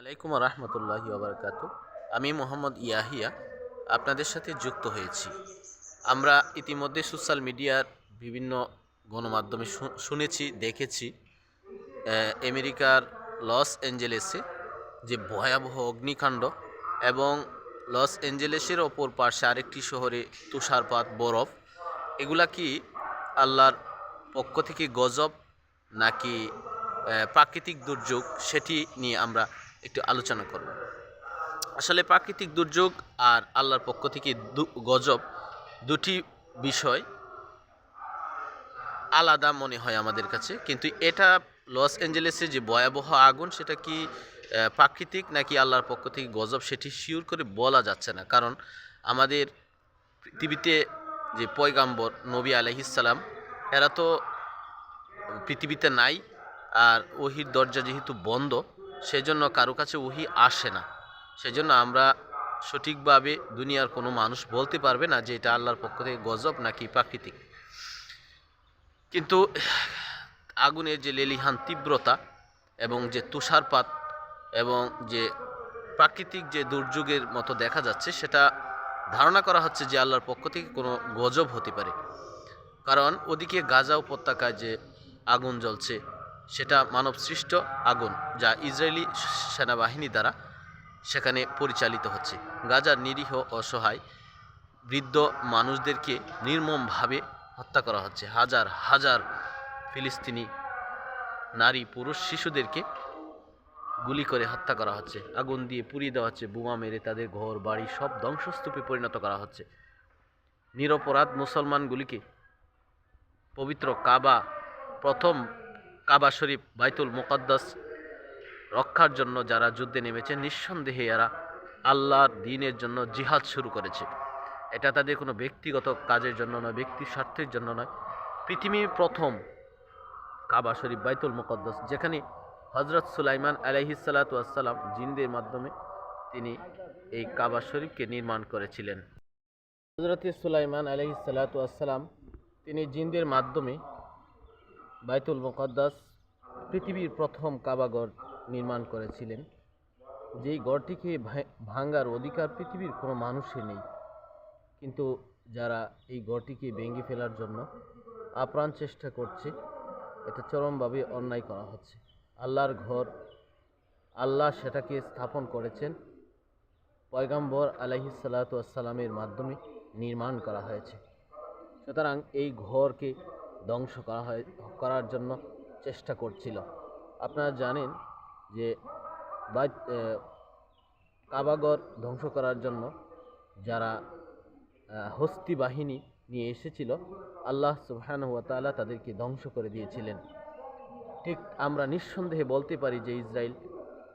আলাইকুম রহমতুল্লাহি ওবরকাত। আমি মোহাম্মদ ইয়াহিয়া, আপনাদের সাথে যুক্ত হয়েছি। আমরা ইতিমধ্যে সোশ্যাল মিডিয়ার বিভিন্ন গণমাধ্যমে শুনেছি, দেখেছি আমেরিকার লস অ্যাঞ্জেলেসে যে ভয়াবহ অগ্নিকাণ্ড এবং লস অ্যাঞ্জেলেসের ওপর পাশে আরেকটি শহরে তুষারপাত, বরফ, এগুলা কি আল্লাহর পক্ষ থেকে গজব নাকি প্রাকৃতিক দুর্যোগ, সেটি নিয়ে আমরা একটু আলোচনা করব। আসলে প্রাকৃতিক দুর্যোগ আর আল্লাহর পক্ষ থেকে গজব দুটি বিষয় আলাদা মনে হয় আমাদের কাছে। কিন্তু এটা লস অ্যাঞ্জেলেসে যে ভয়াবহ আগুন, সেটা কি প্রাকৃতিক নাকি আল্লাহর পক্ষ থেকে গজব, সেটি শিওর করে বলা যাচ্ছে না। কারণ আমাদের পৃথিবীতে যে পয়গাম্বর নবী আলহিসাল্লাম এরা তো পৃথিবীতে নাই, আর ওহির দরজা যেহেতু বন্ধ সেজন্য কারও কাছে ওহি আসে না। সেজন্য আমরা সঠিকভাবে দুনিয়ার কোনো মানুষ বলতে পারবে না যে এটা আল্লাহর পক্ষ থেকে গজব নাকি প্রাকৃতিক। কিন্তু আগুনের যে লেলিহান তীব্রতা এবং যে তুষারপাত এবং যে প্রাকৃতিক যে দুর্যোগের মতো দেখা যাচ্ছে, সেটা ধারণা করা হচ্ছে যে আল্লাহর পক্ষ থেকে কোনো গজব হতে পারে। কারণ ওদিকে গাজা উপত্যকায় যে আগুন জ্বলছে সেটা মানব সৃষ্ট আগুন যা ইসরায়েলি সেনাবাহিনী দ্বারা সেখানে পরিচালিত হচ্ছে। গাজার নিরীহ অসহায় বৃদ্ধ মানুষদেরকে নির্মমভাবে হত্যা করা হচ্ছে। হাজার হাজার ফিলিস্তিনি নারী, পুরুষ, শিশুদেরকে গুলি করে হত্যা করা হচ্ছে। আগুন দিয়ে পুড়িয়ে দেওয়া হচ্ছে, বোমা মেরে তাদের ঘর, বাড়ি সব ধ্বংসস্তূপে পরিণত করা হচ্ছে। নিরপরাধ মুসলমানগুলিকে পবিত্র কাবা প্রথম কাবা শরীফ, বাইতুল মোকাদ্দাস রক্ষার জন্য যারা যুদ্ধে নেমেছে, নিঃসন্দেহে এরা আল্লাহর দিনের জন্য জিহাদ শুরু করেছে। এটা তাদের কোনো ব্যক্তিগত কাজের জন্য নয় ব্যক্তি স্বার্থের জন্য নয়। পৃথিবীর প্রথম কাবা শরীফ, বাইতুল মুকদ্দাস, যেখানে হজরত সুলাইমান আলাইহিসাল্লাতুয়াসাল্লাম জিনদের মাধ্যমে তিনি এই কাবা শরীফকে নির্মাণ করেছিলেন। হজরত সুলাইমান আলাইহিসাল্লাতুয়াসাল্লাম তিনি জিনদের মাধ্যমে বাইতুল মুকদ্দাস পৃথিবীর প্রথম কাবাগর নির্মাণ করেছিলেন, যেই গড়টিকে ভাঙ্গার অধিকার পৃথিবীর কোনো মানুষের নেই। কিন্তু যারা এই গড়টিকে ভেঙে ফেলার জন্য আপ্রাণ চেষ্টা করছে, এটা চরমভাবে অন্যায় করা হচ্ছে। আল্লাহর ঘর, আল্লাহ সেটাকে স্থাপন করেছেন, পয়গাম্বর আলাইহিসাল্লাতামের মাধ্যমে নির্মাণ করা হয়েছে। সুতরাং এই ঘরকে ধ্বংস করা হয়, করার জন্য চেষ্টা করছিল। আপনারা জানেন যে কাবাগর ধ্বংস করার জন্য যারা হস্তি বাহিনী নিয়ে এসেছিল, আল্লাহ সুবহানাহু ওয়া তাআলা তাদেরকে ধ্বংস করে দিয়েছিলেন। ঠিক আমরা নিঃসন্দেহে বলতে পারি যে ইসরায়েল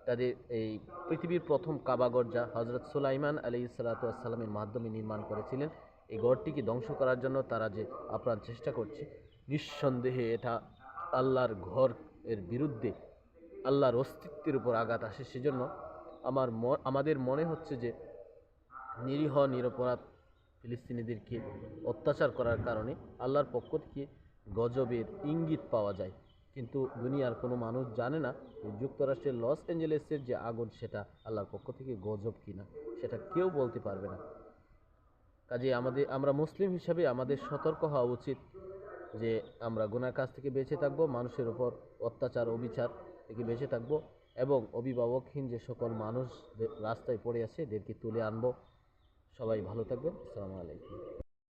তাদের এই পৃথিবীর প্রথম কাবাগর যা হজরত সুলাইমান আলী সালাতামের মাধ্যমে নির্মাণ করেছিলেন, এই গড়টিকে ধ্বংস করার জন্য তারা যে আপ্রাণ চেষ্টা করছে, নিঃসন্দেহে এটা আল্লাহর ঘর এর বিরুদ্ধে আল্লাহর অস্তিত্বের উপর আঘাত আসে সেজন্য আমার আমাদের মনে হচ্ছে যে নিরীহ, নিরপরাধ ফিলিস্তিনিদেরকে অত্যাচার করার কারণে আল্লাহর পক্ষ থেকে গজবের ইঙ্গিত পাওয়া যায়। কিন্তু দুনিয়ার কোনো মানুষ জানে না যুক্তরাষ্ট্রের লস অ্যাঞ্জেলেসের যে আগুন, সেটা আল্লাহর পক্ষ থেকে গজব কিনা, সেটা কেউ বলতে পারবে না। কাজে আমাদের, আমরা মুসলিম হিসাবে আমাদের সতর্ক হওয়া উচিত যে আমরা গুনার কাছ থেকে বেঁচে থাকব, মানুষের উপর অত্যাচার, অবিচার থেকে বেঁচে থাকব এবং অভিভাবকহীন যে সকল মানুষ রাস্তায় পড়ে আছে এদেরকে তুলে আনব। সবাই ভালো থাকবেন। আসসালামু আলাইকুম।